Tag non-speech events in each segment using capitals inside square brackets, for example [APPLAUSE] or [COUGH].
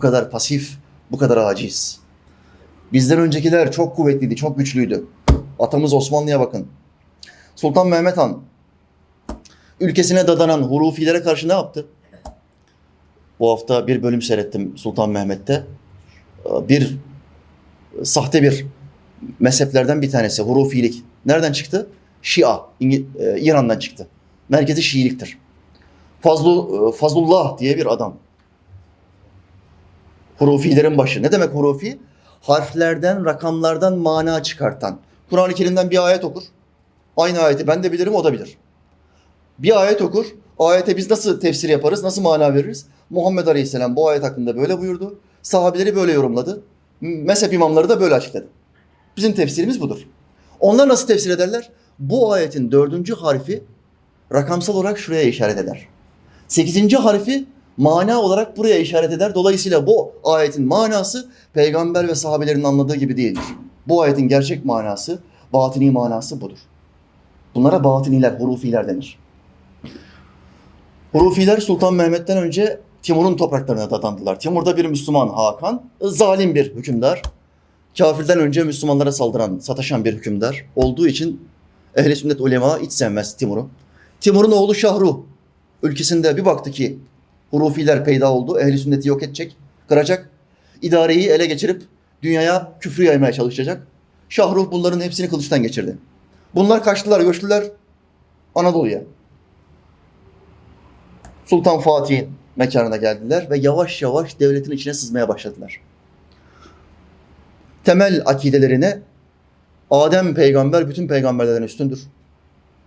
bu kadar pasif, bu kadar aciz. Bizden öncekiler çok kuvvetliydi, çok güçlüydü. Atamız Osmanlı'ya bakın. Sultan Mehmet Han ülkesine dadanan hurufilere karşı ne yaptı? Bu hafta bir bölüm seyrettim Sultan Mehmet'te. Bir sahte bir mezheplerden bir tanesi hurufilik. Nereden çıktı? Şia, e, İran'dan çıktı. Merkezi Şiiliktir. Fazlu, e, Fazlullah diye bir adam. Hurufilerin başı. Ne demek hurufi? Harflerden, rakamlardan mana çıkartan. Kur'an-ı Kerim'den bir ayet okur. Aynı ayeti ben de bilirim, o da bilir. Bir ayet okur. Ayete biz nasıl tefsir yaparız, nasıl mana veririz? Muhammed Aleyhisselam bu ayet hakkında böyle buyurdu. Sahabeleri böyle yorumladı. Mezhep imamları da böyle açıkladı. Bizim tefsirimiz budur. Onlar nasıl tefsir ederler? Bu ayetin dördüncü harfi rakamsal olarak şuraya işaret eder. Sekizinci harfi mana olarak buraya işaret eder. Dolayısıyla bu ayetin manası peygamber ve sahabelerin anladığı gibi değildir. Bu ayetin gerçek manası, batini manası budur. Bunlara batiniler, hurufiler denir. Hurufiler Sultan Mehmet'ten önce Timur'un topraklarına dadandılar. Timur da bir Müslüman Hakan, zalim bir hükümdar. Kafirden önce Müslümanlara saldıran, sataşan bir hükümdar olduğu için ehli sünnet ulema hiç sevmez Timur'u. Timur'un oğlu Şahruh ülkesinde bir baktı ki hurufiler peyda oldu. Ehli sünneti yok edecek, kıracak. İdareyi ele geçirip dünyaya küfrü yaymaya çalışacak. Şahruh bunların hepsini kılıçtan geçirdi. Bunlar kaçtılar, göçtüler Anadolu'ya. Sultan Fatih'in mekanına geldiler ve yavaş yavaş devletin içine sızmaya başladılar. Temel akidelerine Adem peygamber bütün peygamberlerden üstündür.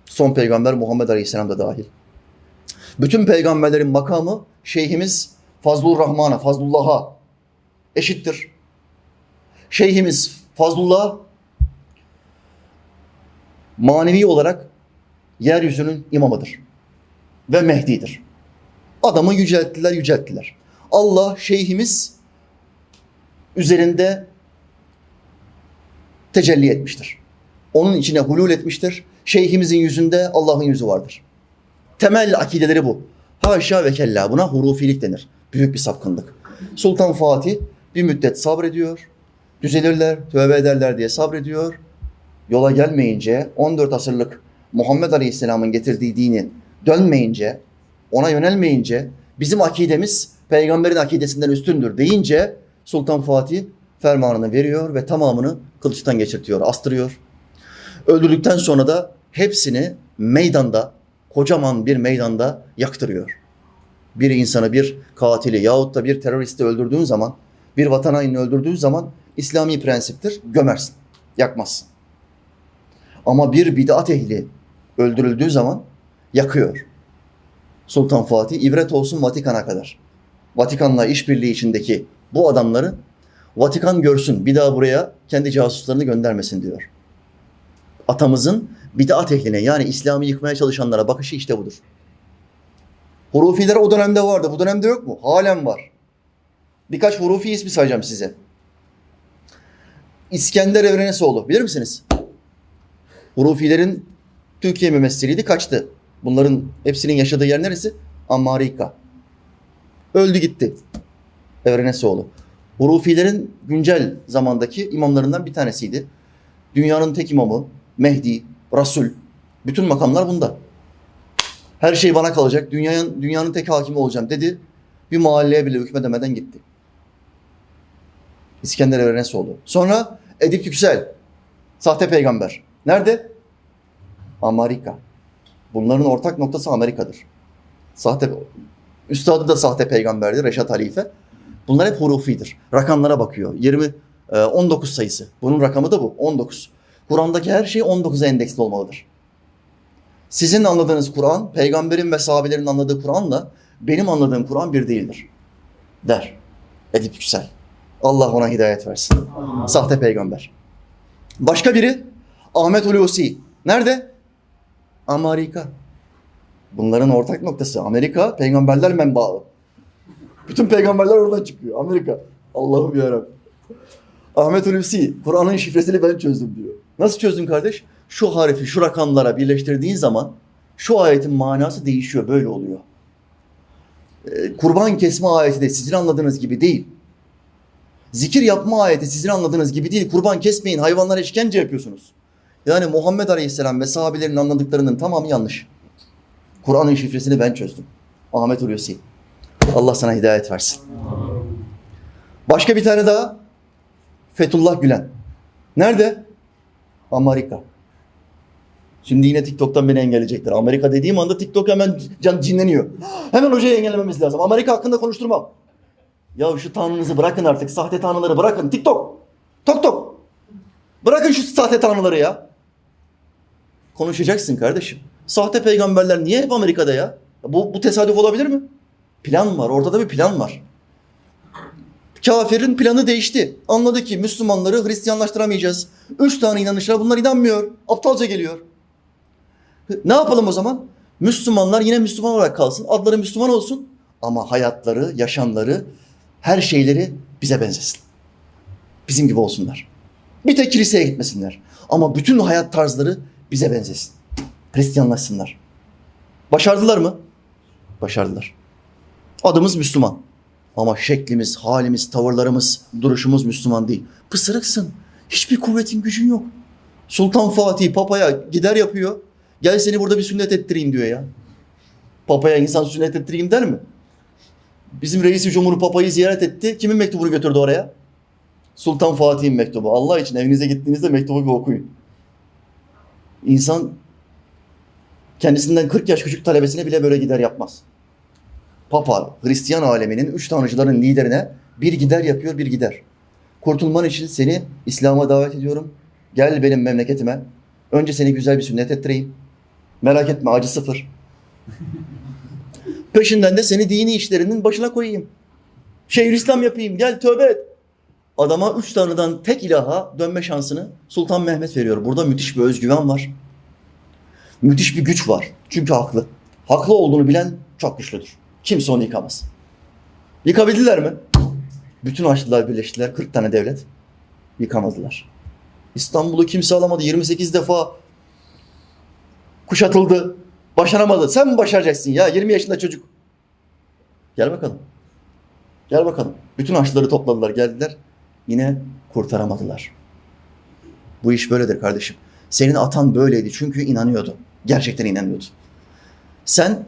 Son peygamber Muhammed Aleyhisselam da dahil. Bütün peygamberlerin makamı şeyhimiz Fazlur Rahman'a, Fazlullah'a eşittir. Şeyhimiz Fazlullah manevi olarak yeryüzünün imamıdır ve Mehdi'dir. Adamı yücelttiler, yücelttiler. Allah şeyhimiz üzerinde tecelli etmiştir. Onun içine hulul etmiştir. Şeyhimizin yüzünde Allah'ın yüzü vardır. Temel akideleri bu. Haşa ve kella buna hurufilik denir. Büyük bir sapkınlık. Sultan Fatih bir müddet sabrediyor. Düzelirler, tövbe ederler diye sabrediyor. Yola gelmeyince 14 asırlık Muhammed Aleyhisselam'ın getirdiği dini dönmeyince, ona yönelmeyince bizim akidemiz peygamberin akidesinden üstündür deyince Sultan Fatih fermanını veriyor ve tamamını kılıçtan geçirtiyor, astırıyor. Öldürdükten sonra da hepsini meydanda, kocaman bir meydanda yaktırıyor. Bir insanı, bir katili yahut da bir teröristi öldürdüğün zaman, bir vatan hainini öldürdüğün zaman İslami prensiptir, gömersin, yakmazsın. Ama bir bid'at ehli öldürüldüğü zaman yakıyor. Sultan Fatih ibret olsun Vatikan'a kadar. Vatikan'la işbirliği içindeki bu adamları Vatikan görsün bir daha buraya kendi casuslarını göndermesin diyor. Atamızın bid'at ehline yani İslam'ı yıkmaya çalışanlara bakışı işte budur. Hurufiler o dönemde vardı. Bu dönemde yok mu? Halen var. Birkaç hurufi ismi sayacağım size. İskender Evrenesoğlu bilir misiniz? Hurufilerin Türkiye mümessiliydi kaçtı. Bunların hepsinin yaşadığı yer neresi? Amerika. Öldü gitti. Evrenesoğlu. Hurufilerin güncel zamandaki imamlarından bir tanesiydi. Dünyanın tek imamı, Mehdi, Rasul. Bütün makamlar bunda. Her şey bana kalacak. Dünyanın, dünyanın tek hakimi olacağım dedi. Bir mahalleye bile hükmedemeden gitti. İskender Evrenesoğlu. Sonra Edip Yüksel. Sahte peygamber. Nerede? Amerika. Bunların ortak noktası Amerika'dır. Sahte Üstadı da sahte peygamberdi Reşat Halife. Bunlar hep hurufidir. Rakamlara bakıyor. 20 e, 19 sayısı. Bunun rakamı da bu. 19. Kur'an'daki her şey 19'a endeksli olmalıdır. Sizin anladığınız Kur'an, peygamberin ve sahabelerin anladığı Kur'an'la benim anladığım Kur'an bir değildir. Der. Edip Yüksel. Allah ona hidayet versin. Sahte peygamber. Başka biri Ahmet Hulusi. Nerede? Amerika. Bunların ortak noktası Amerika peygamberler menbaı. Bütün peygamberler oradan çıkıyor. Amerika. Allah'ım yarabbim. Ahmet Hulusi Kur'an'ın şifresini ben çözdüm diyor. Nasıl çözdün kardeş? Şu harifi şu rakamlara birleştirdiğin zaman şu ayetin manası değişiyor. Böyle oluyor. Ee, kurban kesme ayeti de sizin anladığınız gibi değil. Zikir yapma ayeti sizin anladığınız gibi değil. Kurban kesmeyin, hayvanlara işkence yapıyorsunuz. Yani Muhammed Aleyhisselam ve sahabelerin anladıklarının tamamı yanlış. Kur'an'ın şifresini ben çözdüm. Ahmet Hulusi. Allah sana hidayet versin. Başka bir tane daha. Fethullah Gülen. Nerede? Amerika. Şimdi yine TikTok'tan beni engelleyecekler. Amerika dediğim anda TikTok hemen can cinleniyor. Hemen hocayı engellememiz lazım. Amerika hakkında konuşturmam. Ya şu tanrınızı bırakın artık. Sahte tanrıları bırakın. TikTok. Tok tok. Bırakın şu sahte tanrıları ya. Konuşacaksın kardeşim. Sahte peygamberler niye hep Amerika'da ya? Bu, bu tesadüf olabilir mi? Plan var. Ortada bir plan var. Kafirin planı değişti. Anladı ki Müslümanları Hristiyanlaştıramayacağız. Üç tane inanışlar bunlar inanmıyor. Aptalca geliyor. Ne yapalım o zaman? Müslümanlar yine Müslüman olarak kalsın. Adları Müslüman olsun. Ama hayatları, yaşamları, her şeyleri bize benzesin. Bizim gibi olsunlar. Bir tek kiliseye gitmesinler. Ama bütün hayat tarzları bize benzesin. Hristiyanlaşsınlar. Başardılar mı? Başardılar. Adımız Müslüman. Ama şeklimiz, halimiz, tavırlarımız, duruşumuz Müslüman değil. Pısırıksın. Hiçbir kuvvetin, gücün yok. Sultan Fatih papaya gider yapıyor. Gel seni burada bir sünnet ettireyim diyor ya. Papaya insan sünnet ettireyim der mi? Bizim reisi cumhur papayı ziyaret etti. Kimin mektubunu götürdü oraya? Sultan Fatih'in mektubu. Allah için evinize gittiğinizde mektubu bir okuyun. İnsan kendisinden 40 yaş küçük talebesine bile böyle gider yapmaz. Papa, Hristiyan aleminin üç tanrıcıların liderine bir gider yapıyor, bir gider. Kurtulman için seni İslam'a davet ediyorum. Gel benim memleketime. Önce seni güzel bir sünnet ettireyim. Merak etme acı sıfır. [LAUGHS] Peşinden de seni dini işlerinin başına koyayım. Şeyhülislam yapayım. Gel tövbe et. Adama üç tanrıdan tek ilaha dönme şansını Sultan Mehmet veriyor. Burada müthiş bir özgüven var. Müthiş bir güç var. Çünkü haklı. Haklı olduğunu bilen çok güçlüdür. Kimse onu yıkamaz. Yıkabildiler mi? Bütün Haçlılar birleştiler. 40 tane devlet. Yıkamadılar. İstanbul'u kimse alamadı. 28 defa kuşatıldı. Başaramadı. Sen mi başaracaksın ya? 20 yaşında çocuk. Gel bakalım. Gel bakalım. Bütün Haçlıları topladılar. Geldiler. Yine kurtaramadılar. Bu iş böyledir kardeşim. Senin atan böyleydi. Çünkü inanıyordu. Gerçekten inanıyordu. Sen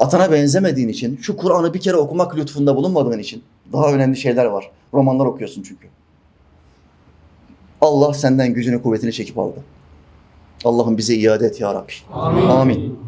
atana benzemediğin için, şu Kur'an'ı bir kere okumak lütfunda bulunmadığın için daha önemli şeyler var. Romanlar okuyorsun çünkü. Allah senden gücünü kuvvetini çekip aldı. Allah'ım bize iade et ya Rabbi. Amin. Amin.